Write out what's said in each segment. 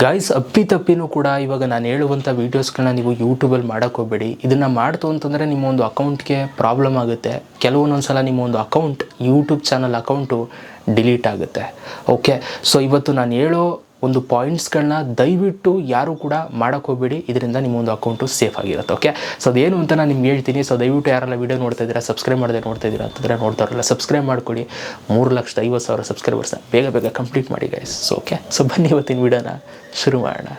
Guys ಅಪ್ಪಿ ತಪ್ಪಿನೂ ಕೂಡ ಇವಾಗ ನಾನು ಹೇಳುವಂಥ ವೀಡಿಯೋಸ್ಗಳನ್ನ ನೀವು ಯೂಟ್ಯೂಬಲ್ಲಿ ಹೋಗಬೇಡಿ. ಇದನ್ನು ಮಾಡ್ತು ಅಂತಂದರೆ ನಿಮ್ಮ ಒಂದು ಅಕೌಂಟ್ಗೆ ಪ್ರಾಬ್ಲಮ್ ಆಗುತ್ತೆ. ಕೆಲವೊಂದೊಂದು ಸಲ ನಿಮ್ಮ ಒಂದು account YouTube channel account delete ಆಗುತ್ತೆ. ಓಕೆ ಸೊ ಇವತ್ತು ನಾನು ಹೇಳೋ ಒಂದು ಪಾಯಿಂಟ್ಸ್ಗಳನ್ನ ದಯವಿಟ್ಟು ಯಾರು ಕೂಡ ಮಾಡೋಕ್ಕೆ ಹೋಗಬೇಡಿ. ಇದರಿಂದ ನಿಮ್ಮ ಒಂದು ಅಕೌಂಟು ಸೇಫ್ ಆಗಿರುತ್ತೆ ಓಕೆ ಸೊ ಅದೇನು ಅಂತ ನಾನು ನಿಮ್ಗೆ ಹೇಳ್ತೀನಿ. ಸೊ ದಯವಿಟ್ಟು ಯಾರೆಲ್ಲ ವೀಡಿಯೋ ನೋಡ್ತಾ ಇದ್ದೀರಾ ಸಬ್ಸ್ಕ್ರೈಬ್ ಮಾಡದೆ ನೋಡ್ತಾ ಇದ್ದೀರಾ ಅಂತಂದರೆ ನೋಡ್ತಾರಲ್ಲ ಸಬ್ಸ್ಕ್ರೈಬ್ ಮಾಡ್ಕೊಡಿ. ಮೂರು ಲಕ್ಷದ ಐವತ್ತು ಸಾವಿರ ಸಬ್ಸ್ಕ್ರೈಬರ್ಸ್ನ ಬೇಗ ಬೇಗ ಕಂಪ್ಲೀಟ್ ಮಾಡಿ ಗೈಸ್ ಸೊ ಓಕೆ ಸೊ ಬನ್ನಿ ಇವತ್ತಿನ ವೀಡಿಯೋನ ಶುರು ಮಾಡೋಣ.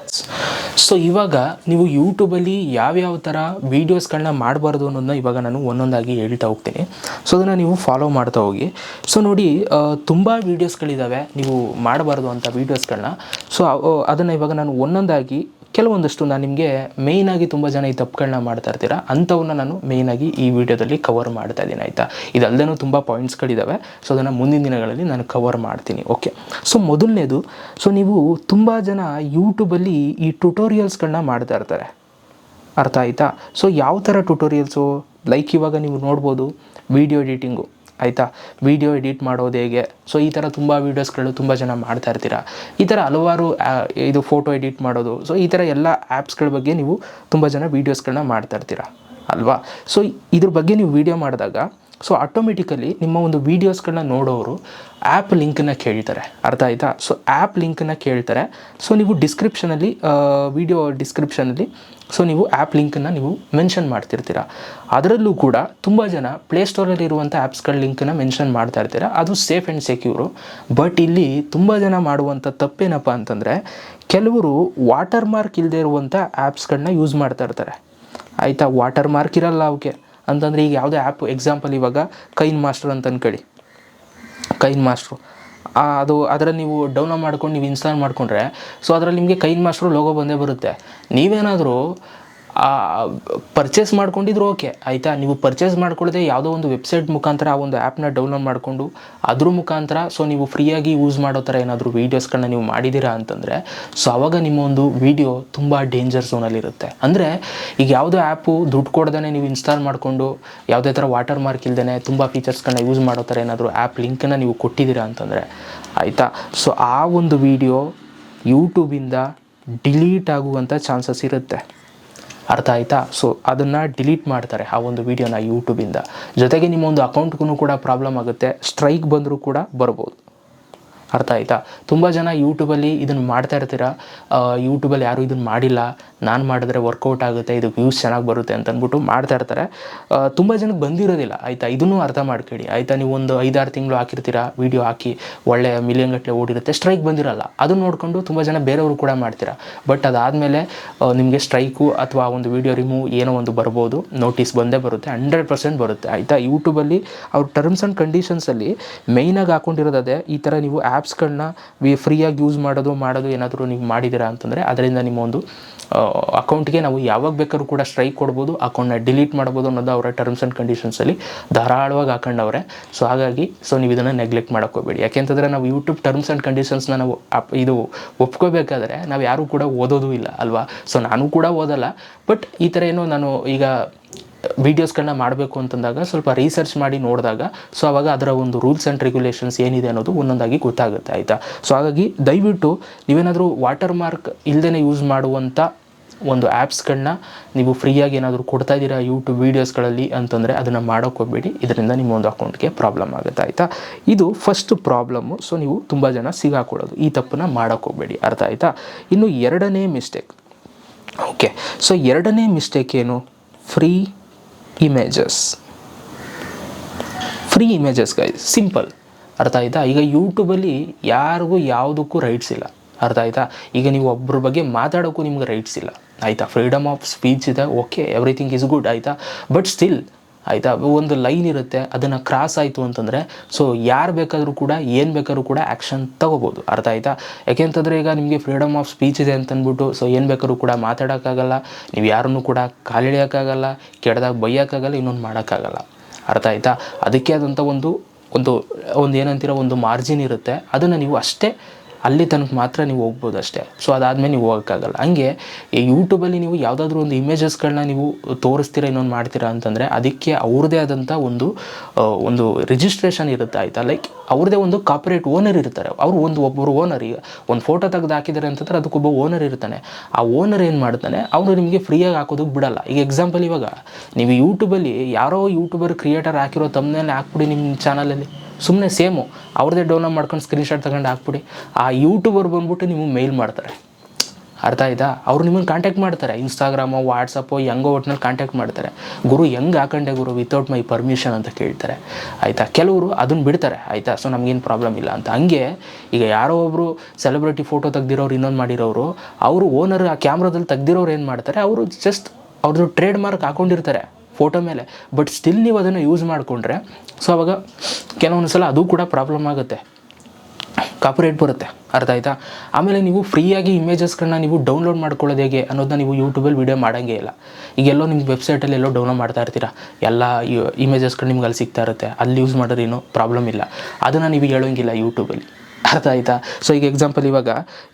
ಸೊ ಇವಾಗ ನೀವು ಯೂಟ್ಯೂಬಲ್ಲಿ ಯಾವ್ಯಾವ ಥರ ವೀಡಿಯೋಸ್ಗಳನ್ನ ಮಾಡಬಾರ್ದು ಅನ್ನೋದನ್ನ ಇವಾಗ ನಾನು ಒಂದೊಂದಾಗಿ ಹೇಳ್ತಾ ಹೋಗ್ತೀನಿ. ಸೊ ಅದನ್ನು ನೀವು ಫಾಲೋ ಮಾಡ್ತಾ ಹೋಗಿ. ಸೊ ನೋಡಿ ತುಂಬ ವೀಡಿಯೋಸ್ಗಳಿದ್ದಾವೆ ನೀವು ಮಾಡಬಾರ್ದು ಅಂತ ವೀಡಿಯೋಸ್ಗಳನ್ನ ಸೊ ಅದನ್ನು ಇವಾಗ ನಾನು ಒಂದೊಂದಾಗಿ ಕೆಲವೊಂದಷ್ಟು ನಾನು ನಿಮಗೆ ಮೇಯ್ನಾಗಿ ತುಂಬ ಜನ ಈ ತಪ್ಪುಗಳನ್ನ ಮಾಡ್ತಾ ಇರ್ತೀರಾ? ಅಂಥವನ್ನ ನಾನು ಮೇಯ್ನಾಗಿ ಈ ವಿಡಿಯೋದಲ್ಲಿ ಕವರ್ ಮಾಡ್ತಾ ಇದ್ದೀನಿ, ಆಯಿತಾ? ಇದಲ್ಲದೇನೂ ತುಂಬ ಪಾಯಿಂಟ್ಸ್ಗಳಿದ್ದಾವೆ ಸೊ ಅದನ್ನು ಮುಂದಿನ ದಿನಗಳಲ್ಲಿ ನಾನು ಕವರ್ ಮಾಡ್ತೀನಿ ಓಕೆ ಸೊ ಮೊದಲನೇದು ಸೊ ನೀವು ತುಂಬ ಜನ ಯೂಟ್ಯೂಬಲ್ಲಿ ಈ ಟ್ಯುಟೋರಿಯಲ್ಸ್ಗಳನ್ನ ಮಾಡ್ತಾ ಇರ್ತಾರೆ. ಅರ್ಥ ಆಯಿತಾ? ಸೊ ಯಾವ ಥರ ಟ್ಯುಟೋರಿಯಲ್ಸು ಲೈಕ್ ಇವಾಗ ನೀವು ನೋಡ್ಬೋದು ವಿಡಿಯೋ ಎಡಿಟಿಂಗು ಆಯಿತಾ? ವಿಡಿಯೋ ಎಡಿಟ್ ಮಾಡೋದು ಹೇಗೆ? ಸೊ ಈ ಥರ ತುಂಬ ವೀಡಿಯೋಸ್ಗಳು ತುಂಬ ಜನ ಮಾಡ್ತಾ ಇರ್ತೀರ? ಈ ಥರ ಹಲವಾರು ಇದು ಫೋಟೋ ಎಡಿಟ್ ಮಾಡೋದು. ಸೊ ಈ ಥರ ಎಲ್ಲ ಆ್ಯಪ್ಸ್ಗಳ ಬಗ್ಗೆ ನೀವು ತುಂಬ ಜನ ವೀಡಿಯೋಸ್ಗಳನ್ನ ಮಾಡ್ತಾ ಇರ್ತೀರ? ಅಲ್ವಾ? ಸೊ ಇದ್ರ ಬಗ್ಗೆ ನೀವು ವಿಡಿಯೋ ಮಾಡಿದಾಗ ಸೊ ಆಟೋಮೆಟಿಕಲಿ ನಿಮ್ಮ ಒಂದು ವೀಡಿಯೋಸ್ಗಳನ್ನ ನೋಡೋರು ಆ್ಯಪ್ ಲಿಂಕನ್ನ ಕೇಳ್ತಾರೆ. ಅರ್ಥ ಆಯಿತಾ? ಸೊ ಆ್ಯಪ್ ಲಿಂಕನ್ನ ಕೇಳ್ತಾರೆ. ಸೊ ನೀವು ಡಿಸ್ಕ್ರಿಪ್ಷನಲ್ಲಿ ವಿಡಿಯೋ ಡಿಸ್ಕ್ರಿಪ್ಷನಲ್ಲಿ ಸೊ ನೀವು ಆ್ಯಪ್ ಲಿಂಕನ್ನು ನೀವು ಮೆನ್ಷನ್ ಮಾಡ್ತಿರ್ತೀರ. ಅದರಲ್ಲೂ ಕೂಡ ತುಂಬ ಜನ ಪ್ಲೇಸ್ಟೋರಲ್ಲಿ ಇರುವಂಥ ಆ್ಯಪ್ಸ್ಗಳ ಲಿಂಕನ್ನು ಮೆನ್ಷನ್ ಮಾಡ್ತಾ ಇರ್ತೀರ. ಅದು ಸೇಫ್ ಆ್ಯಂಡ್ ಸೆಕ್ಯೂರು ಬಟ್ ಇಲ್ಲಿ ತುಂಬ ಜನ ಮಾಡುವಂಥ ತಪ್ಪೇನಪ್ಪ ಅಂತಂದರೆ, ಕೆಲವರು ವಾಟರ್ ಮಾರ್ಕ್ ಇಲ್ಲದೆ ಇರುವಂಥ ಆ್ಯಪ್ಸ್ಗಳನ್ನ ಯೂಸ್ ಮಾಡ್ತಾ ಇರ್ತಾರೆ. ಆಯಿತಾ? ವಾಟರ್ ಮಾರ್ಕ್ ಇರಲ್ಲ ಅವಕ್ಕೆ ಅಂತಂದರೆ ಈಗ ಯಾವುದೇ ಆ್ಯಪ್ ಎಕ್ಸಾಂಪಲ್ ಇವಾಗ ಕೈನ್ ಮಾಸ್ಟರ್ ಅಂತ ಅಂದ್ಕೊಳ್ಳಿ ಕೈನ್ ಮಾಸ್ಟ್ರು. ಅದು ಅದರಲ್ಲಿ ನೀವು ಡೌನ್ಲೋಡ್ ಮಾಡ್ಕೊಂಡು ನೀವು ಇನ್ಸ್ಟಾಲ್ ಮಾಡಿಕೊಂಡ್ರೆ ಸೊ ಅದರಲ್ಲಿ ನಿಮಗೆ ಕೈನ್ ಮಾಸ್ಟ್ರು ಲೋಗೋ ಬಂದೇ ಬರುತ್ತೆ. ನೀವೇನಾದರೂ ಪರ್ಚೇಸ್ ಮಾಡ್ಕೊಂಡಿದ್ರು ಓಕೆ ಆಯಿತಾ? ನೀವು ಪರ್ಚೇಸ್ ಮಾಡ್ಕೊಳ್ಳದೆ ಯಾವುದೋ ಒಂದು ವೆಬ್ಸೈಟ್ ಮುಖಾಂತರ, ಆ ಒಂದು ಆ್ಯಪ್ನ ಡೌನ್ಲೋಡ್ ಮಾಡಿಕೊಂಡು, ಅದ್ರ ಮುಖಾಂತರ ಸೊ ನೀವು ಫ್ರೀಯಾಗಿ ಯೂಸ್ ಮಾಡೋ ಥರ ಏನಾದರೂ ವೀಡಿಯೋಸ್ಗಳನ್ನ ನೀವು ಮಾಡಿದ್ದೀರಾ ಅಂತಂದರೆ ಸೊ ಆವಾಗ ನಿಮ್ಮ ಒಂದು ವಿಡಿಯೋ ತುಂಬ ಡೇಂಜರ್ ಝೋನಲ್ಲಿರುತ್ತೆ ಅಂದರೆ, ಈಗ ಯಾವುದೋ ಆ್ಯಪು ದುಡ್ಡು ಕೊಡ್ದೇ ನೀವು ಇನ್ಸ್ಟಾಲ್ ಮಾಡಿಕೊಂಡು, ಯಾವುದೇ ಥರ ವಾಟರ್ ಮಾರ್ಕ್ ಇಲ್ದೇ ತುಂಬ ಫೀಚರ್ಸ್ಗಳನ್ನ ಯೂಸ್ ಮಾಡೋ ಥರ ಏನಾದರೂ ಆ್ಯಪ್ ಲಿಂಕನ್ನು ನೀವು ಕೊಟ್ಟಿದ್ದೀರಾ ಅಂತಂದರೆ, ಆಯಿತಾ? ಸೊ ಆ ಒಂದು ವೀಡಿಯೋ ಯೂಟ್ಯೂಬಿಂದ ಡಿಲೀಟ್ ಆಗುವಂಥ ಚಾನ್ಸಸ್ ಇರುತ್ತೆ. ಅರ್ಥ ಆಯಿತಾ? ಸೊ ಅದನ್ನು ಡಿಲೀಟ್ ಮಾಡ್ತಾರೆ ಆ ಒಂದು ವೀಡಿಯೋನ ಯೂಟ್ಯೂಬಿಂದ ಜೊತೆಗೆ ನಿಮ್ಮ ಒಂದು ಅಕೌಂಟ್ಗೂ ಕೂಡ ಪ್ರಾಬ್ಲಮ್ ಆಗುತ್ತೆ. ಸ್ಟ್ರೈಕ್ ಬಂದರೂ ಕೂಡ ಬರ್ಬೋದು. ಅರ್ಥ ಆಯ್ತಾ? ತುಂಬ ಜನ ಯೂಟ್ಯೂಬಲ್ಲಿ ಇದನ್ನು ಮಾಡ್ತಾ ಇರ್ತೀರ? ಯೂಟ್ಯೂಬಲ್ಲಿ ಯಾರೂ ಇದನ್ನು ಮಾಡಿಲ್ಲ. ನಾನು ಮಾಡಿದ್ರೆ ವರ್ಕೌಟ್ ಆಗುತ್ತೆ ಇದು ವ್ಯೂಸ್ ಚೆನ್ನಾಗಿ ಬರುತ್ತೆ ಅಂತ ಅಂದ್ಬಿಟ್ಟು ಮಾಡ್ತಾ ಇರ್ತಾರೆ. ತುಂಬ ಜನಕ್ಕೆ ಬಂದಿರೋದಿಲ್ಲ. ಆಯಿತಾ? ಇದನ್ನು ಅರ್ಥ ಮಾಡ್ಕೊಳ್ಳಿ. ಆಯಿತಾ? ನೀವು ಒಂದು ಐದಾರು ತಿಂಗಳು ಹಾಕಿರ್ತೀರಾ? ವೀಡಿಯೋ ಹಾಕಿ ಒಳ್ಳೆಯ ಮಿಲಿಯನ್ ಗಟ್ಟಲೆ ಓಡಿರುತ್ತೆ. ಸ್ಟ್ರೈಕ್ ಬಂದಿರಲ್ಲ. ಅದನ್ನು ನೋಡಿಕೊಂಡು ತುಂಬ ಜನ ಬೇರೆಯವರು ಕೂಡ ಮಾಡ್ತೀರಾ? ಬಟ್ ಅದಾದಮೇಲೆ ನಿಮಗೆ ಸ್ಟ್ರೈಕು ಅಥವಾ ಒಂದು ವೀಡಿಯೋ ರಿಮೂವ್ ಏನೋ ಒಂದು ಬರ್ಬೋದು. ನೋಟಿಸ್ ಬಂದೇ ಬರುತ್ತೆ. ಹಂಡ್ರೆಡ್ ಪರ್ಸೆಂಟ್ ಬರುತ್ತೆ. ಆಯಿತಾ? ಯೂಟ್ಯೂಬಲ್ಲಿ ಅವ್ರ ಟರ್ಮ್ಸ್ ಆ್ಯಂಡ್ ಕಂಡೀಷನ್ಸಲ್ಲಿ ಮೇಯ್ನಾಗಿ ಹಾಕೊಂಡಿರೋದು ಅದೇ. ಈ ಥರ ನೀವು ಆ್ಯಪ್ಸ್ಗಳನ್ನ ವಿ ಫ್ರೀಯಾಗಿ ಯೂಸ್ ಮಾಡೋದು ಮಾಡೋದು ಏನಾದರೂ ನೀವು ಮಾಡಿದ್ದೀರಾ ಅಂತಂದರೆ ಅದರಿಂದ ನಿಮ್ಮ ಒಂದು ಅಕೌಂಟ್ಗೆ ನಾವು ಯಾವಾಗ ಬೇಕಾದ್ರೂ ಕೂಡ ಸ್ಟ್ರೈಕ್ ಕೊಡ್ಬೋದು ಅಕೌಂಟ್ನ ಡಿಲೀಟ್ ಮಾಡ್ಬೋದು ಅನ್ನೋದು ಅವರ ಟರ್ಮ್ಸ್ ಆ್ಯಂಡ್ ಕಂಡೀಷನ್ಸಲ್ಲಿ ಧಾರಾಳವಾಗಿ ಹಾಕೊಂಡವ್ರೆ. ಸೊ ಹಾಗಾಗಿ ಸೊ ನೀವು ಇದನ್ನು ನೆಗ್ಲೆಕ್ಟ್ ಮಾಡೋಕ್ಕೆ ಹೋಗಬೇಡಿ. ಯಾಕೆಂತಂದರೆ ನಾವು ಯೂಟ್ಯೂಬ್ ಟರ್ಮ್ಸ್ ಆ್ಯಂಡ್ ಕಂಡೀಷನ್ಸ್ನ ನಾವು ಇದು ಒಪ್ಕೋಬೇಕಾದ್ರೆ ನಾವು ಯಾರೂ ಕೂಡ ಓದೋದು ಇಲ್ಲ, ಅಲ್ವಾ? ಸೊ ನಾನು ಕೂಡ ಓದಲ್ಲ ಬಟ್ ಈ ಥರ ಏನೋ ನಾನು ಈಗ ವೀಡಿಯೋಸ್ಗಳನ್ನ ಮಾಡಬೇಕು ಅಂತಂದಾಗ ಸ್ವಲ್ಪ ರಿಸರ್ಚ್ ಮಾಡಿ ನೋಡಿದಾಗ ಸೊ ಆವಾಗ ಅದರ ಒಂದು ರೂಲ್ಸ್ ಆ್ಯಂಡ್ ರೆಗ್ಯುಲೇಷನ್ಸ್ ಏನಿದೆ ಅನ್ನೋದು ಒಂದೊಂದಾಗಿ ಗೊತ್ತಾಗುತ್ತೆ, ಆಯಿತಾ? ಸೊ ಹಾಗಾಗಿ ದಯವಿಟ್ಟು ನೀವೇನಾದರೂ ವಾಟರ್ ಮಾರ್ಕ್ ಇಲ್ಲದೇ ಯೂಸ್ ಮಾಡುವಂಥ ಒಂದು ಆ್ಯಪ್ಸ್ಗಳನ್ನ ನೀವು ಫ್ರೀಯಾಗಿ ಏನಾದರೂ ಕೊಡ್ತಾ ಇದ್ದೀರಾ ಯೂಟ್ಯೂಬ್ ವೀಡಿಯೋಸ್ಗಳಲ್ಲಿ ಅಂತಂದರೆ ಅದನ್ನು ಮಾಡೋಕ್ಕೆ ಹೋಗಬೇಡಿ. ಇದರಿಂದ ನಿಮ್ಮ ಒಂದು ಅಕೌಂಟ್ಗೆ ಪ್ರಾಬ್ಲಮ್ ಆಗುತ್ತೆ, ಆಯಿತಾ? ಇದು ಫಸ್ಟ್ ಪ್ರಾಬ್ಲಮ್ಮು ಸೊ ನೀವು ತುಂಬ ಜನ ಸಿಗಾಕೊಳ್ಳೋದು ಈ ತಪ್ಪನ್ನು ಮಾಡೋಕ್ಕೆ ಹೋಗಬೇಡಿ. ಅರ್ಥ ಆಯಿತಾ? ಇನ್ನು ಎರಡನೇ ಮಿಸ್ಟೇಕ್ ಓಕೆ ಸೊ ಎರಡನೇ ಮಿಸ್ಟೇಕ್ ಏನು? Free images free images guys simple ಅರ್ಥ ಆಯ್ತಾ? ಈಗ ಯೂಟ್ಯೂಬಲ್ಲಿ ಯಾರಿಗೂ ಯಾವುದಕ್ಕೂ ರೈಟ್ಸ್ ಇಲ್ಲ. ಅರ್ಥ ಆಯ್ತಾ? ಈಗ ನೀವು ಒಬ್ಬರ ಬಗ್ಗೆ ಮಾತಾಡೋಕ್ಕೂ ನಿಮ್ಗೆ ರೈಟ್ಸ್ ಇಲ್ಲ. ಆಯ್ತಾ? ಫ್ರೀಡಮ್ ಆಫ್ ಸ್ಪೀಚ್ ಇದೆ. ಓಕೆ ಎವ್ರಿಥಿಂಗ್ ಇಸ್ ಗುಡ್ ಆಯ್ತಾ? ಬಟ್ ಸ್ಟಿಲ್ ಆಯಿತಾ? ಒಂದು ಲೈನ್ ಇರುತ್ತೆ, ಅದನ್ನು ಕ್ರಾಸ್ ಆಯಿತು ಅಂತಂದರೆ ಸೊ ಯಾರು ಬೇಕಾದರೂ ಕೂಡ, ಏನು ಬೇಕಾದ್ರೂ ಕೂಡ ಆ್ಯಕ್ಷನ್ ತಗೋಬೋದು. ಅರ್ಥ ಆಯಿತಾ? ಯಾಕೆಂತಂದರೆ ಈಗ ನಿಮಗೆ ಫ್ರೀಡಮ್ ಆಫ್ ಸ್ಪೀಚ್ ಇದೆ ಅಂತಂದ್ಬಿಟ್ಟು ಸೊ ಏನು ಬೇಕಾದ್ರೂ ಕೂಡ ಮಾತಾಡೋಕ್ಕಾಗಲ್ಲ, ನೀವು ಯಾರನ್ನು ಕೂಡ ಕಾಲಿಳಿಯೋಕ್ಕಾಗಲ್ಲ, ಕೆಡ್ದಾಗ ಬೈಯೋಕ್ಕಾಗಲ್ಲ, ಇನ್ನೊಂದು ಮಾಡೋಕ್ಕಾಗಲ್ಲ. ಅರ್ಥ ಆಯಿತಾ? ಅದಕ್ಕೆ ಆದಂಥ ಒಂದು ಒಂದು ಒಂದು ಏನಂತೀರ, ಒಂದು ಮಾರ್ಜಿನ್ ಇರುತ್ತೆ. ಅದನ್ನು ನೀವು ಅಷ್ಟೇ ಅಲ್ಲಿ ತನಕ ಮಾತ್ರ ನೀವು ಹೋಗ್ಬೋದು ಅಷ್ಟೇ. ಸೊ ಅದಾದಮೇಲೆ ನೀವು ಹೋಗೋಕ್ಕಾಗಲ್ಲ. ಹಂಗೆ ಯೂಟ್ಯೂಬಲ್ಲಿ ನೀವು ಯಾವುದಾದ್ರೂ ಒಂದು ಇಮೇಜಸ್ಗಳನ್ನ ನೀವು ತೋರಿಸ್ತೀರಾ, ಇನ್ನೊಂದು ಮಾಡ್ತೀರಾ ಅಂತಂದರೆ, ಅದಕ್ಕೆ ಅವ್ರದ್ದೇ ಆದಂಥ ಒಂದು ಒಂದು ರಿಜಿಸ್ಟ್ರೇಷನ್ ಇರುತ್ತೆ ಆಯಿತಾ? ಲೈಕ್ ಅವ್ರದ್ದೇ ಒಂದು ಕಾಪರೇಟ್ ಓನರ್ ಇರ್ತಾರೆ. ಅವರು ಒಂದು ಒಬ್ಬರು ಓನರ್ ಈಗ ಒಂದು ಫೋಟೋ ತೆಗೆದು ಹಾಕಿದ್ದಾರೆ ಅಂತಂದ್ರೆ ಅದಕ್ಕೊಬ್ಬ ಓನರ್ ಇರ್ತಾನೆ. ಆ ಓನರ್ ಏನು ಮಾಡ್ತಾನೆ ಅವರು ನಿಮಗೆ ಫ್ರೀಯಾಗಿ ಹಾಕೋದಕ್ಕೆ ಬಿಡಲ್ಲ. ಈಗ ಎಕ್ಸಾಂಪಲ್ ಇವಾಗ, ನೀವು ಯೂಟ್ಯೂಬಲ್ಲಿ ಯಾರೋ ಯೂಟ್ಯೂಬರ್ ಕ್ರಿಯೇಟರ್ ಹಾಕಿರೋ ತಮ್ಮನೇಲಿ ಹಾಕ್ಬಿಡಿ ನಿಮ್ಮ ಚಾನಲಲ್ಲಿ ಸುಮ್ಮನೆ ಸೇಮು ಅವ್ರದ್ದೇ ಡೌನ್ಲೋಡ್ ಮಾಡ್ಕೊಂಡು ಸ್ಕ್ರೀನ್ಶಾಟ್ ತಗೊಂಡು ಹಾಕ್ಬಿಡಿ. ಆ ಯೂಟ್ಯೂಬರ್ ಬಂದ್ಬಿಟ್ಟು ನಿಮಗೆ ಮೇಲ್ ಮಾಡ್ತಾರೆ. ಅರ್ಥ ಆಯ್ತಾ? ಅವ್ರು ನಿಮ್ಮನ್ನು ಕಾಂಟ್ಯಾಕ್ಟ್ ಮಾಡ್ತಾರೆ. ಇನ್ಸ್ಟಾಗ್ರಾಮು ವಾಟ್ಸಪ್ಪು ಹೆಂಗೋ ಒಟ್ನಲ್ಲಿ ಕಾಂಟ್ಯಾಕ್ಟ್ ಮಾಡ್ತಾರೆ. ಗುರು, ಹೆಂಗೆ ಹಾಕೊಂಡೆ ಗುರು ವಿತೌಟ್ ಮೈ ಪರ್ಮಿಷನ್ ಅಂತ ಕೇಳ್ತಾರೆ. ಆಯಿತಾ? ಕೆಲವರು ಅದನ್ನು ಬಿಡ್ತಾರೆ. ಆಯಿತಾ? ಸೊ ನಮಗೇನು ಪ್ರಾಬ್ಲಮ್ ಇಲ್ಲ ಅಂತ. ಹಂಗೆ ಈಗ ಯಾರೋ ಒಬ್ಬರು ಸೆಲೆಬ್ರಿಟಿ ಫೋಟೋ ತೆಗ್ದಿರೋರು, ಇನ್ನೊಂದು ಮಾಡಿರೋರು, ಅವರು ಓನರ್ ಆ ಕ್ಯಾಮ್ರಾದಲ್ಲಿ ತೆಗ್ದಿರೋರು ಏನು ಮಾಡ್ತಾರೆ? ಅವರು ಜಸ್ಟ್ ಅವ್ರದ್ದು ಟ್ರೇಡ್ ಮಾರ್ಕ್ ಹಾಕೊಂಡಿರ್ತಾರೆ. ಫೋಟೋ ಮೇಲೆ. ಬಟ್ ಸ್ಟಿಲ್ ನೀವು ಅದನ್ನು ಯೂಸ್ ಮಾಡಿಕೊಂಡ್ರೆ ಸೊ ಅವಾಗ ಕೆಲವೊಂದು ಸಲ ಅದು ಕೂಡ ಪ್ರಾಬ್ಲಮ್ ಆಗುತ್ತೆ. ಕಾಪರೇಟ್ ಬರುತ್ತೆ, ಅರ್ಥ ಆಯ್ತಾ? ಆಮೇಲೆ ನೀವು ಫ್ರೀಯಾಗಿ ಇಮೇಜಸ್ಗಳನ್ನ ನೀವು ಡೌನ್ಲೋಡ್ ಮಾಡ್ಕೊಳ್ಳೋದು ಹೇಗೆ ಅನ್ನೋದನ್ನ ನೀವು ಯೂಟ್ಯೂಬಲ್ಲಿ ವೀಡಿಯೋ ಮಾಡೋಂಗೇ ಇಲ್ಲ. ಈಗೆಲ್ಲೋ ನಿಮ್ಮ ವೆಬ್ಸೈಟಲ್ಲಿ ಎಲ್ಲೋ ಡೌನ್ಲೋಡ್ ಮಾಡ್ತಾ ಇರ್ತೀರಾ? ಎಲ್ಲ ಇಮೇಜಸ್ಗಳು ನಿಮ್ಗೆ ಅಲ್ಲಿ ಸಿಗ್ತಾ ಇರುತ್ತೆ, ಅಲ್ಲಿ ಯೂಸ್ ಮಾಡೋರು ಏನೂ ಪ್ರಾಬ್ಲಮ್ ಇಲ್ಲ. ಅದನ್ನು ನೀವು ಹೇಳೋಂಗಿಲ್ಲ ಯೂಟ್ಯೂಬಲ್ಲಿ ಅರ್ಥ ಆಯ್ತಾ? ಸೊ ಈಗ ಎಕ್ಸಾಂಪಲ್ ಇವಾಗ,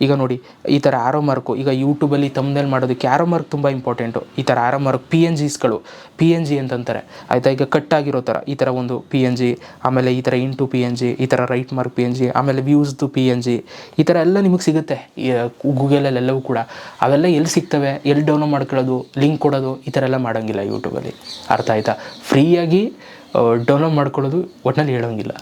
ಈಗ ನೋಡಿ, ಈ ಥರ ಆರೋ ಮಾರ್ಕು ಈಗ ಯೂಟ್ಯೂಬಲ್ಲಿ ತಮ್ಮನೇಲಿ ಮಾಡೋದಕ್ಕೆ ಆರೋ ಮಾರ್ಕ್ ತುಂಬ ಇಂಪಾರ್ಟೆಂಟು ಈ ಥರ ಆರೋ ಮಾರ್ಕ್ ಪಿ ಎನ್ ಜಿಸ್ಗಳು ಪಿ ಎನ್ ಜಿ ಅಂತಂತಾರೆ. ಆಯಿತಾ? ಈಗ ಕಟ್ ಆಗಿರೋ ಥರ ಈ ಥರ ಒಂದು ಪಿ ಎನ್ ಜಿ ಆಮೇಲೆ ಈ ಥರ ಇಂಟು ಪಿ ಎನ್ ಜಿ ಈ ಥರ right mark P N G ಆಮೇಲೆ ವ್ಯೂಸ್ದು ಪಿ ಎನ್ ಜಿ ಈ ಥರ ಎಲ್ಲ ನಿಮಗೆ ಸಿಗುತ್ತೆ. ಗೂಗಲಲ್ಲೆಲ್ಲವೂ ಕೂಡ. ಅವೆಲ್ಲ ಎಲ್ಲಿ ಸಿಗ್ತವೆ? ಎಲ್ಲಿ ಡೌನ್ಲೋಡ್ ಮಾಡ್ಕೊಳ್ಳೋದು? ಲಿಂಕ್ ಕೊಡೋದು? ಈ ಥರ ಎಲ್ಲ ಮಾಡೋಂಗಿಲ್ಲ ಯೂಟ್ಯೂಬಲ್ಲಿ ಅರ್ಥ ಆಯಿತಾ? ಫ್ರೀಯಾಗಿ ಡೌನ್ಲೋಡ್ ಮಾಡ್ಕೊಳ್ಳೋದು ಒಟ್ಟಿನಲ್ಲಿ ಹೇಳೋಂಗಿಲ್ಲ.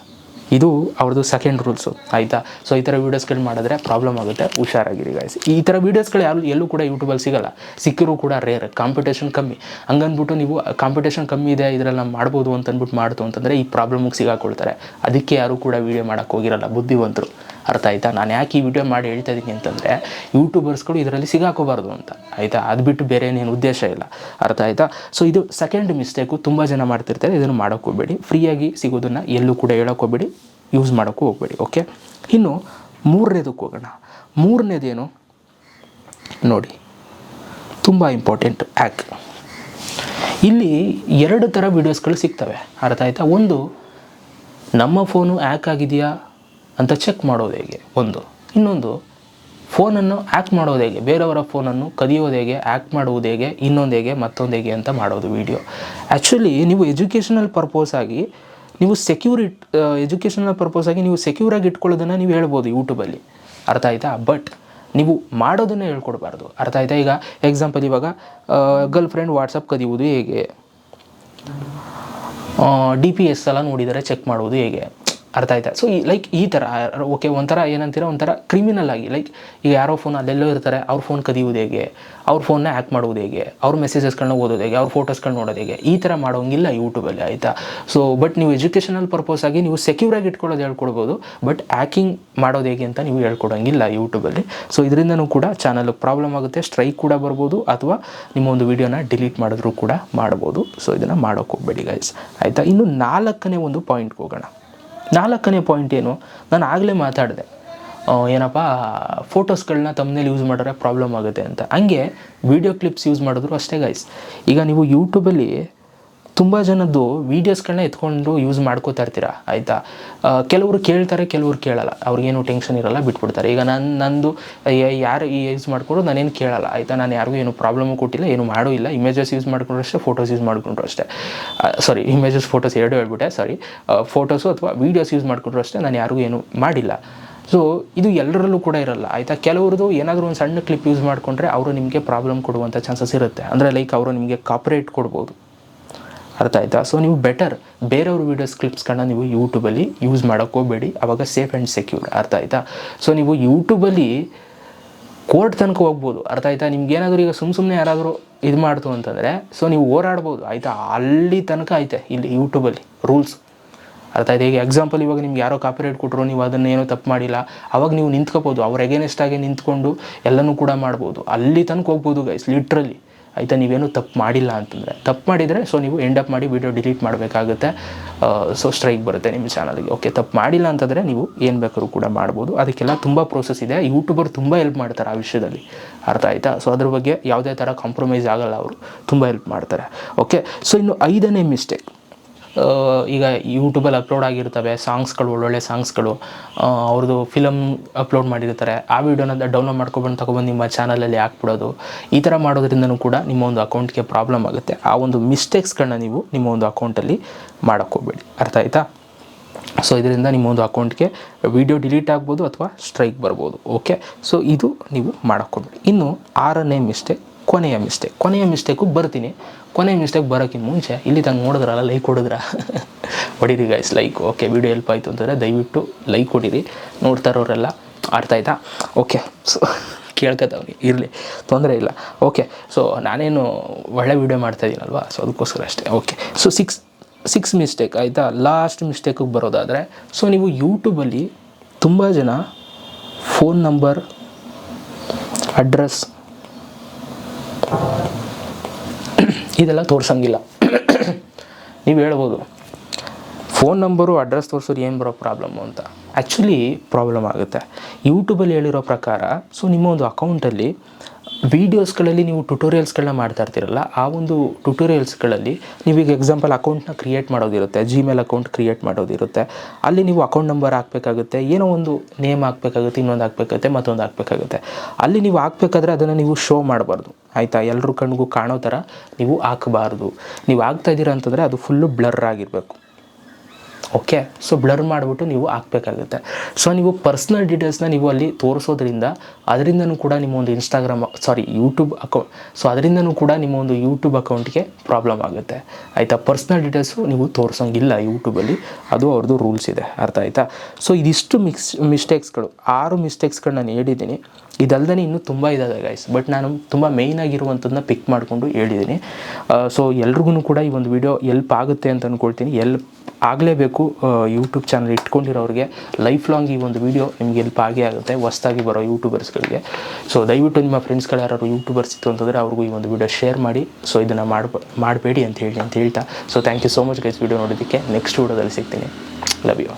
ಇದು ಅವ್ರದ್ದು ಸೆಕೆಂಡ್ ರೂಲ್ಸು ಆಯಿತಾ? ಸೊ ಈ ಥರ ವೀಡಿಯೋಸ್ಗಳು ಮಾಡಿದ್ರೆ ಪ್ರಾಬ್ಲಮ್ ಆಗುತ್ತೆ, ಹುಷಾರಾಗಿರಿ ಗಾಯ್ಸ್ ಈ ಥರ ವೀಡಿಯೋಸ್ಗಳು ಯಾರು, ಎಲ್ಲೂ ಕೂಡ ಯೂಟ್ಯೂಬಲ್ಲಿ ಸಿಗಲ್ಲ. ಸಿಕ್ಕಿರೂ ಕೂಡ ರೇರ್ ಕಾಂಪಿಟೇಷನ್ ಕಮ್ಮಿ. ಹಂಗಂದ್ಬಿಟ್ಟು ನೀವು ಕಾಂಪಿಟೇಷನ್ ಕಮ್ಮಿ ಇದೆ, ಇದರಲ್ಲಿ ನಾವು ಮಾಡ್ಬೋದು ಅಂತಂದ್ಬಿಟ್ಟು ಮಾಡ್ತು ಅಂತಂದರೆ ಈ ಪ್ರಾಬ್ಲಮಿಗೆ ಸಿಗಾಕೊಳ್ತಾರೆ. ಅದಕ್ಕೆ ಯಾರೂ ಕೂಡ ವೀಡಿಯೋ ಮಾಡೋಕ್ಕೋಗಿರಲ್ಲ ಬುದ್ಧಿವಂತರು. ಅರ್ಥ ಆಯ್ತಾ? ನಾನು ಯಾಕೆ ಈ ವಿಡಿಯೋ ಮಾಡಿ ಹೇಳ್ತಾ ಇದ್ದೀನಿ ಅಂತಂದರೆ ಯೂಟ್ಯೂಬರ್ಸ್ಗಳು ಇದರಲ್ಲಿ ಸಿಗಾಕೋಬಾರ್ದು ಅಂತ. ಆಯಿತಾ? ಅದು ಬಿಟ್ಟು ಬೇರೆ ಏನೇನು ಉದ್ದೇಶ ಇಲ್ಲ. ಅರ್ಥ ಆಯ್ತಾ? ಸೊ ಇದು ಸೆಕೆಂಡ್ ಮಿಸ್ಟೇಕು ತುಂಬ ಜನ ಮಾಡ್ತಿರ್ತಾರೆ. ಇದನ್ನು ಮಾಡೋಕ್ಕೆ ಹೋಗಬೇಡಿ. ಫ್ರೀಯಾಗಿ ಸಿಗೋದನ್ನು ಎಲ್ಲೂ ಕೂಡ ಹೇಳೋಕೆ ಹೋಗಬೇಡಿ. ಯೂಸ್ ಮಾಡೋಕ್ಕೂ ಹೋಗಬೇಡಿ ಓಕೆ ಇನ್ನು ಮೂರನೇದಕ್ಕೆ ಹೋಗೋಣ. ಮೂರನೇದೇನು? ನೋಡಿ, ತುಂಬ ಇಂಪಾರ್ಟೆಂಟ್ ಆ್ಯಕ್ ಇಲ್ಲಿ ಎರಡು ಥರ ವೀಡಿಯೋಸ್ಗಳು ಸಿಗ್ತವೆ. ಅರ್ಥ ಆಯ್ತಾ? ಒಂದು, ನಮ್ಮ ಫೋನು ಆ್ಯಕ್ ಆಗಿದೆಯಾ? ಅಂತ ಚೆಕ್ ಮಾಡೋದು ಹೇಗೆ? ಒಂದು. ಇನ್ನೊಂದು, ಫೋನನ್ನು ಆ್ಯಕ್ ಮಾಡೋದು ಹೇಗೆ? ಬೇರೆಯವರ ಫೋನನ್ನು ಕದಿಯೋದು ಹೇಗೆ? ಆ್ಯಕ್ಟ್ ಮಾಡುವುದು ಹೇಗೆ? ಇನ್ನೊಂದು ಹೇಗೆ? ಮತ್ತೊಂದು ಹೇಗೆ ಅಂತ ಮಾಡೋದು ವಿಡಿಯೋ ಆ್ಯಕ್ಚುಲಿ ನೀವು ಎಜುಕೇಷನಲ್ ಪರ್ಪೋಸ್ ಆಗಿ, ನೀವು ಸೆಕ್ಯೂರ್ ಇಟ್ ಎಜುಕೇಷನಲ್ ಪರ್ಪೋಸ್ ಆಗಿ ನೀವು ಸೆಕ್ಯೂರಾಗಿ ಇಟ್ಕೊಳ್ಳೋದನ್ನು ನೀವು ಹೇಳ್ಬೋದು ಯೂಟ್ಯೂಬಲ್ಲಿ ಅರ್ಥ ಆಯ್ತಾ? ಬಟ್ ನೀವು ಮಾಡೋದನ್ನು ಹೇಳ್ಕೊಡ್ಬಾರ್ದು. ಅರ್ಥ ಆಯ್ತಾ? ಈಗ ಎಕ್ಸಾಂಪಲ್ ಇವಾಗ ಗರ್ಲ್ ಫ್ರೆಂಡ್ ವಾಟ್ಸಪ್ ಕದಿಯುವುದು ಹೇಗೆ? ಡಿ ಪಿ ಎಸ್ ಎಲ್ಲ ನೋಡಿದರೆ ಚೆಕ್ ಮಾಡೋದು ಹೇಗೆ? ಅರ್ಥ ಆಯ್ತಾ? ಸೊ ಈ ಲೈಕ್ ಈ ಥರ ಓಕೆ ಒಂಥರ ಏನಂತೀರ? ಒಂಥರ ಕ್ರಿಮಿನಲ್ ಆಗಿ ಲೈಕ್ ಈಗ ಯಾರೋ ಫೋನ್ ಅಲ್ಲೆಲ್ಲೋ ಇರ್ತಾರೆ, ಅವ್ರ ಫೋನ್ ಕದಿಯುವುದು ಹೇಗೆ? ಅವ್ರ ಫೋನ್ನ ಹ್ಯಾಕ್ ಮಾಡೋದು ಹೇಗೆ? ಅವ್ರ ಮೆಸೇಜಸ್ಗಳನ್ನ ಓದೋದು ಹೇಗೆ? ಅವ್ರ ಫೋಟೋಸ್ಗಳನ್ನ ನೋಡೋದು ಹೇಗೆ? ಈ ಥರ ಮಾಡೋಂಗಿಲ್ಲ ಯೂಟ್ಯೂಬಲ್ಲಿ ಆಯಿತಾ? ಸೊ ಬಟ್ ನೀವು ಎಜುಕೇಷನಲ್ ಪರ್ಪಸ್ ಆಗಿ ನೀವು ಸೆಕ್ಯೂರಾಗಿ ಇಟ್ಕೊಳ್ಳೋದು ಹೇಳ್ಕೊಡ್ಬೋದು ಬಟ್ ಹ್ಯಾಕಿಂಗ್ ಮಾಡೋದು ಹೇಗೆ ಅಂತ ನೀವು ಹೇಳ್ಕೊಡೋಂಗಿಲ್ಲ ಯೂಟ್ಯೂಬಲ್ಲಿ ಸೊ ಇದರಿಂದನೂ ಕೂಡ ಚಾನಲ್ ಪ್ರಾಬ್ಲಮ್ ಆಗುತ್ತೆ ಸ್ಟ್ರೈಕ್ ಕೂಡ ಬರ್ಬೋದು, ಅಥವಾ ನಿಮ್ಮ ಒಂದು ವಿಡಿಯೋನ ಡಿಲೀಟ್ ಮಾಡಿದ್ರೂ ಕೂಡ ಮಾಡ್ಬೋದು. ಸೊ ಇದನ್ನು ಮಾಡೋಕ್ಕೆ ಹೋಗಬೇಡಿ ಗೈಸ್ ಆಯಿತಾ? ಇನ್ನು ನಾಲ್ಕನೇ ಒಂದು ಪಾಯಿಂಟ್ಗೆ ಹೋಗೋಣ. ನಾಲ್ಕನೇ ಪಾಯಿಂಟ್ ಏನು? ನಾನು ಆಗಲೇ ಮಾತಾಡಿದೆ. ಏನಪ್ಪ ಫೋಟೋಸ್ಗಳನ್ನ ತಮ್ಮನೇಲಿ ಯೂಸ್ ಮಾಡಿದ್ರೆ ಪ್ರಾಬ್ಲಮ್ ಆಗುತ್ತೆ ಅಂತ. ಹಂಗೆ ವೀಡಿಯೋ ಕ್ಲಿಪ್ಸ್ ಯೂಸ್ ಮಾಡಿದ್ರು ಅಷ್ಟೇ ಗೈಸ್ ಈಗ ನೀವು ಯೂಟ್ಯೂಬಲ್ಲಿ ತುಂಬ ಜನದ್ದು ವೀಡಿಯೋಸ್ಗಳನ್ನ ಎತ್ಕೊಂಡು ಯೂಸ್ ಮಾಡ್ಕೋತಾ ಇರ್ತೀರಾ? ಆಯಿತಾ? ಕೆಲವರು ಕೇಳ್ತಾರೆ, ಕೆಲವರು ಕೇಳಲ್ಲ. ಅವ್ರಿಗೇನು ಟೆನ್ಷನ್ ಇರಲ್ಲ, ಬಿಟ್ಬಿಡ್ತಾರೆ. ಈಗ ನಾನು, ನಂದು ಯಾರು ಯೂಸ್ ಮಾಡಿಕೊಂಡ್ರು ನಾನೇನು ಕೇಳಲ್ಲ. ಆಯಿತಾ? ನಾನು ಯಾರಿಗೂ ಏನು ಪ್ರಾಬ್ಲಮು ಕೊಟ್ಟಿಲ್ಲ, ಏನು ಮಾಡೂ ಇಲ್ಲ. ಇಮೇಜಸ್ ಯೂಸ್ ಮಾಡ್ಕೊಂಡ್ರಷ್ಟೇ ಫೋಟೋಸ್ ಯೂಸ್ ಮಾಡಿಕೊಂಡ್ರು ಅಷ್ಟೇ ಸಾರಿ ಇಮೇಜಸ್ ಫೋಟೋಸ್ ಎರಡು ಹೇಳ್ಬಿಟ್ಟೆ ಸಾರಿ ಫೋಟೋಸು ಅಥವಾ ವೀಡಿಯೋಸ್ ಯೂಸ್ ಮಾಡಿಕೊಂಡ್ರು ಅಷ್ಟೇ ನಾನು ಯಾರಿಗೂ ಏನು ಮಾಡಿಲ್ಲ. ಸೊ ಇದು ಎಲ್ಲರಲ್ಲೂ ಕೂಡ ಇರಲ್ಲ. ಆಯಿತಾ? ಕೆಲವ್ರದ್ದು ಏನಾದರೂ ಒಂದು ಸಣ್ಣ ಕ್ಲಿಪ್ ಯೂಸ್ ಮಾಡಿಕೊಂಡ್ರೆ ಅವರು ನಿಮಗೆ ಪ್ರಾಬ್ಲಮ್ ಕೊಡುವಂಥ ಚಾನ್ಸಸ್ ಇರುತ್ತೆ. ಅಂದರೆ ಲೈಕ್ ಅವರು ನಿಮಗೆ ಕಾಪರೇಟ್ ಕೊಡ್ಬೋದು. ಅರ್ಥ ಆಯಿತಾ? ಸೊ ನೀವು ಬೆಟರ್ ಬೇರೆಯವ್ರ ವೀಡಿಯೋಸ್ ಕ್ಲಿಪ್ಸ್ಗಳನ್ನ ನೀವು ಯೂಟ್ಯೂಬಲ್ಲಿ ಯೂಸ್ ಮಾಡೋಕ್ಕೆ ಹೋಗಬೇಡಿ. ಅವಾಗ ಸೇಫ್ ಆ್ಯಂಡ್ ಸೆಕ್ಯೂರ್ ಅರ್ಥ ಆಯಿತಾ? ಸೊ ನೀವು ಯೂಟ್ಯೂಬಲ್ಲಿ ಕೋರ್ಟ್ ತನಕ ಹೋಗ್ಬೋದು. ಅರ್ಥ ಆಯಿತಾ? ನಿಮ್ಗೆ ಏನಾದರೂ ಈಗ ಸುಮ್ಮ ಸುಮ್ಮನೆ ಯಾರಾದರೂ ಇದು ಮಾಡ್ತು ಅಂತಂದರೆ ಸೊ ನೀವು ಓಡಾಡ್ಬೋದು. ಆಯಿತಾ? ಅಲ್ಲಿ ತನಕ ಐತೆ ಇಲ್ಲಿ ಯೂಟ್ಯೂಬಲ್ಲಿ ರೂಲ್ಸ್ ಅರ್ಥ ಆಯ್ತಾ? ಈಗ ಎಕ್ಸಾಂಪಲ್ ಇವಾಗ ನಿಮ್ಗೆ ಯಾರೋ ಕಾಪಿರೇಟ್ ಕೊಟ್ಟರು ನೀವು ಅದನ್ನು ಏನೋ ತಪ್ಪು ಮಾಡಿಲ್ಲ. ಅವಾಗ ನೀವು ನಿಂತ್ಕೋಬೋದು. ಅವ್ರ ಎಗೇನೆಸ್ಟ್ ನಿಂತ್ಕೊಂಡು ಎಲ್ಲನೂ ಕೂಡ ಮಾಡ್ಬೋದು. ಅಲ್ಲಿ ತನಕ ಹೋಗ್ಬೋದು ಗೈಸ್ ಲಿಟ್ರಲಿ ಆಯಿತಾ, ನೀವೇನು ತಪ್ಪು ಮಾಡಿಲ್ಲ ಅಂತಂದರೆ. ತಪ್ಪು ಮಾಡಿದರೆ ಸೊ ನೀವು ಎಂಡ್ ಅಪ್ ಮಾಡಿ ವಿಡಿಯೋ ಡಿಲೀಟ್ ಮಾಡಬೇಕಾಗುತ್ತೆ. ಸೊ ಸ್ಟ್ರೈಕ್ ಬರುತ್ತೆ ನಿಮ್ಮ ಚಾನಲ್ಗೆ ಓಕೆ ತಪ್ಪು ಮಾಡಿಲ್ಲ ಅಂತಂದರೆ ನೀವು ಏನು ಬೇಕಾದ್ರೂ ಕೂಡ ಮಾಡ್ಬೋದು. ಅದಕ್ಕೆಲ್ಲ ತುಂಬ ಪ್ರೋಸೆಸ್ ಇದೆ. ಯೂಟ್ಯೂಬರ್ ತುಂಬ ಹೆಲ್ಪ್ ಮಾಡ್ತಾರೆ ಆ ವಿಷಯದಲ್ಲಿ. ಅರ್ಥ ಆಯಿತಾ? ಸೊ ಅದ್ರ ಬಗ್ಗೆ ಯಾವುದೇ ಥರ ಕಾಂಪ್ರಮೈಸ್ ಆಗಲ್ಲ ಅವರು. ತುಂಬ ಹೆಲ್ಪ್ ಮಾಡ್ತಾರೆ. ಓಕೆ ಸೊ ಇನ್ನು ಐದನೇ ಮಿಸ್ಟೇಕ್ ಈಗ ಯೂಟ್ಯೂಬಲ್ಲಿ ಅಪ್ಲೋಡ್ ಆಗಿರ್ತವೆ ಸಾಂಗ್ಸ್ಗಳು ಒಳ್ಳೊಳ್ಳೆ ಸಾಂಗ್ಸ್ಗಳು ಅವ್ರದ್ದು ಫಿಲಮ್ ಅಪ್ಲೋಡ್ ಮಾಡಿರ್ತಾರೆ. ಆ ವಿಡಿಯೋನ ಡೌನ್ಲೋಡ್ ಮಾಡ್ಕೊಬಂದು ತಗೊಬಂದು ನಿಮ್ಮ ಚಾನಲಲ್ಲಿ ಹಾಕ್ಬಿಡೋದು. ಈ ಥರ ಮಾಡೋದ್ರಿಂದನೂ ಕೂಡ ನಿಮ್ಮ ಒಂದು ಅಕೌಂಟ್ಗೆ ಪ್ರಾಬ್ಲಮ್ ಆಗುತ್ತೆ. ಆ ಒಂದು ಮಿಸ್ಟೇಕ್ಸ್ಗಳನ್ನ ನೀವು ನಿಮ್ಮ ಒಂದು ಅಕೌಂಟಲ್ಲಿ ಮಾಡೋಕ್ಕೋಗ್ಬೇಡಿ ಅರ್ಥ ಆಯ್ತಾ? ಸೊ ಇದರಿಂದ ನಿಮ್ಮ ಒಂದು ಅಕೌಂಟ್ಗೆ ವಿಡಿಯೋ ಡಿಲೀಟ್ ಆಗ್ಬೋದು ಅಥವಾ ಸ್ಟ್ರೈಕ್ ಬರ್ಬೋದು. ಓಕೆ ಸೊ ಇದು ನೀವು ಮಾಡೋಕ್ಕೋಗ್ಬೇಡಿ ಇನ್ನು ಆರನೇ ಮಿಸ್ಟೇಕ್ ಕೊನೆಯ ಮಿಸ್ಟೇಕ್ ಕೊನೆಯ ಮಿಸ್ಟೇಕು ಬರ್ತೀನಿ. ಕೊನೆಯ ಮಿಸ್ಟೇಕ್ ಬರೋಕ್ಕಿಂತ ಮುಂಚೆ ಇಲ್ಲಿ ತಂಗೆ ನೋಡಿದ್ರಲ್ಲ like ಹೊಡಿದ್ರ ಹೊಡೀರಿ guys like okay video help ಆಯಿತು ಅಂತಂದರೆ ದಯವಿಟ್ಟು ಲೈಕ್ ಕೊಡಿರಿ. ನೋಡ್ತಾ ಇರೋರೆಲ್ಲ ಆಯ್ತಾ? ಓಕೆ ಸೊ ಕೇಳ್ಕೊತಾವ್ರಿ ಇರಲಿ. ತೊಂದರೆ ಇಲ್ಲ. ಓಕೆ ಸೊ ನಾನೇನು ಒಳ್ಳೆ ವೀಡಿಯೋ ಮಾಡ್ತಾಯಿದ್ದೀನಲ್ವಾ ಸೊ ಅದಕ್ಕೋಸ್ಕರ ಅಷ್ಟೇ. Okay so six six mistake ಆಯಿತಾ? ಲಾಸ್ಟ್ ಮಿಸ್ಟೇಕಿಗೆ ಬರೋದಾದರೆ ಸೊ ನೀವು ಯೂಟ್ಯೂಬಲ್ಲಿ ತುಂಬ ಜನ ಫೋನ್ ನಂಬರ್ ಅಡ್ರೆಸ್ ಇದೆಲ್ಲ ತೋರ್ಸಂಗಿಲ್ಲ. ನೀವು ಹೇಳ್ಬೋದು. ಫೋನ್ ನಂಬರು ಅಡ್ರೆಸ್ ತೋರಿಸೋರು ಏನು ಬರೋ ಪ್ರಾಬ್ಲಮ್ಮು ಅಂತ. ಆ್ಯಕ್ಚುಲಿ ಪ್ರಾಬ್ಲಮ್ ಆಗುತ್ತೆ. ಯೂಟ್ಯೂಬಲ್ಲಿ ಹೇಳಿರೋ ಪ್ರಕಾರ ಸೊ ನಿಮ್ಮ ಒಂದು ಅಕೌಂಟಲ್ಲಿ ವೀಡಿಯೋಸ್ಗಳಲ್ಲಿ ನೀವು ಟ್ಯುಟೋರಿಯಲ್ಸ್ಗಳನ್ನ ಮಾಡ್ತಾ ಇರ್ತೀರಲ್ಲ, ಆ ಒಂದು ಟ್ಯುಟೋರಿಯಲ್ಸ್ಗಳಲ್ಲಿ ನೀವೀಗ ಎಕ್ಸಾಂಪಲ್ ಅಕೌಂಟ್ನ ಕ್ರಿಯೇಟ್ ಮಾಡೋದಿರುತ್ತೆ ಜಿಮೇಲ್ ಅಕೌಂಟ್ ಕ್ರಿಯೇಟ್ ಮಾಡೋದಿರುತ್ತೆ. ಅಲ್ಲಿ ನೀವು ಅಕೌಂಟ್ ನಂಬರ್ ಹಾಕಬೇಕಾಗುತ್ತೆ, ಏನೋ ಒಂದು ನೇಮ್ ಹಾಕಬೇಕಾಗುತ್ತೆ, ಇನ್ನೊಂದು ಹಾಕಬೇಕಾಗುತ್ತೆ, ಮತ್ತೊಂದು ಹಾಕಬೇಕಾಗುತ್ತೆ. ಅಲ್ಲಿ ನೀವು ಹಾಕ್ಬೇಕಾದ್ರೆ ಅದನ್ನು ನೀವು ಶೋ ಮಾಡಬಾರ್ದು. ಆಯಿತಾ? ಎಲ್ಲರ ಕಣ್ಗೂ ಕಾಣೋ ಥರ ನೀವು ಹಾಕಬಾರ್ದು. ನೀವು ಹಾಕ್ತಾ ಇದ್ದೀರಾ ಅಂತಂದರೆ ಅದು ಫುಲ್ಲು ಬ್ಲರ್ ಆಗಿರಬೇಕು. ಓಕೆ ಸೊ ಬ್ಲರ್ ಮಾಡಿಬಿಟ್ಟು ನೀವು ಹಾಕ್ಬೇಕಾಗುತ್ತೆ. ಸೊ ನೀವು ಪರ್ಸ್ನಲ್ ಡೀಟೇಲ್ಸ್ನ ನೀವು ಅಲ್ಲಿ ತೋರಿಸೋದ್ರಿಂದ ಅದರಿಂದನೂ ಕೂಡ ನಿಮ್ಮ ಒಂದು Instagram sorry YouTube account so ಅದರಿಂದನೂ ಕೂಡ ನಿಮ್ಮ ಒಂದು ಯೂಟ್ಯೂಬ್ ಅಕೌಂಟ್ಗೆ ಪ್ರಾಬ್ಲಮ್ ಆಗುತ್ತೆ. ಆಯಿತಾ? ಪರ್ಸ್ನಲ್ ಡೀಟೇಲ್ಸು ನೀವು ತೋರಿಸೋಂಗಿಲ್ಲ ಯೂಟ್ಯೂಬಲ್ಲಿ ಅದು ಅವ್ರದ್ದು ರೂಲ್ಸ್ ಇದೆ. ಅರ್ಥ ಆಯಿತಾ? ಸೊ ಇದಿಷ್ಟು ಮಿಕ್ಸ್ ಮಿಸ್ಟೇಕ್ಸ್ಗಳು ಆರು ಮಿಸ್ಟೇಕ್ಸ್ಗಳು ನಾನು ಹೇಳಿದ್ದೀನಿ. ಇದಲ್ದೇ ಇನ್ನೂ ತುಂಬ ಇದ್ದಾವೆ ಗೈಸ್ ಬಟ್ ನಾನು ತುಂಬ ಮೇಯ್ನ್ ಆಗಿರುವಂಥದ್ದನ್ನ ಪಿಕ್ ಮಾಡಿಕೊಂಡು ಹೇಳಿದ್ದೀನಿ ಸೊ ಎಲ್ರಿಗೂ ಕೂಡ ಈ ಒಂದು ವಿಡಿಯೋ ಎಲ್ಪ್ ಆಗುತ್ತೆ ಅಂತ ಅಂದ್ಕೊಳ್ತೀನಿ ಎಲ್ಪ್ ಆಗಲೇಬೇಕು. ಯೂಟ್ಯೂಬ್ ಚಾನಲ್ ಇಟ್ಕೊಂಡಿರೋರಿಗೆ ಲೈಫ್ ಲಾಂಗ್ ಈ ಒಂದು ವಿಡಿಯೋ ನಿಮ್ಗೆ ಎಲ್ಪ್ ಆಗೇ ಆಗುತ್ತೆ. ಹೊಸ್ದಾಗಿ ಬರೋ ಯೂಟ್ಯೂಬರ್ಸ್ಗಳಿಗೆ ಸೊ ದಯವಿಟ್ಟು ನಿಮ್ಮ ಫ್ರೆಂಡ್ಸ್ಗಳು ಯಾರು ಯೂಟ್ಯೂಬರ್ಸ್ ಇತ್ತು ಅಂತಂದರೆ ಅವ್ರಿಗೂ ಈ ಒಂದು ವಿಡಿಯೋ ಶೇರ್ ಮಾಡಿ. ಸೊ ಇದನ್ನು ಮಾಡ್ಬ, ಮಾಡಬೇಡಿ ಅಂತ ಹೇಳಿ, ಅಂತ ಹೇಳ್ತಾ. So thank you so much guys video ನೋಡೋದಕ್ಕೆ ನೆಕ್ಸ್ಟ್ ವಿಡಿಯೋದಲ್ಲಿ ಸಿಗ್ತೀನಿ. Love you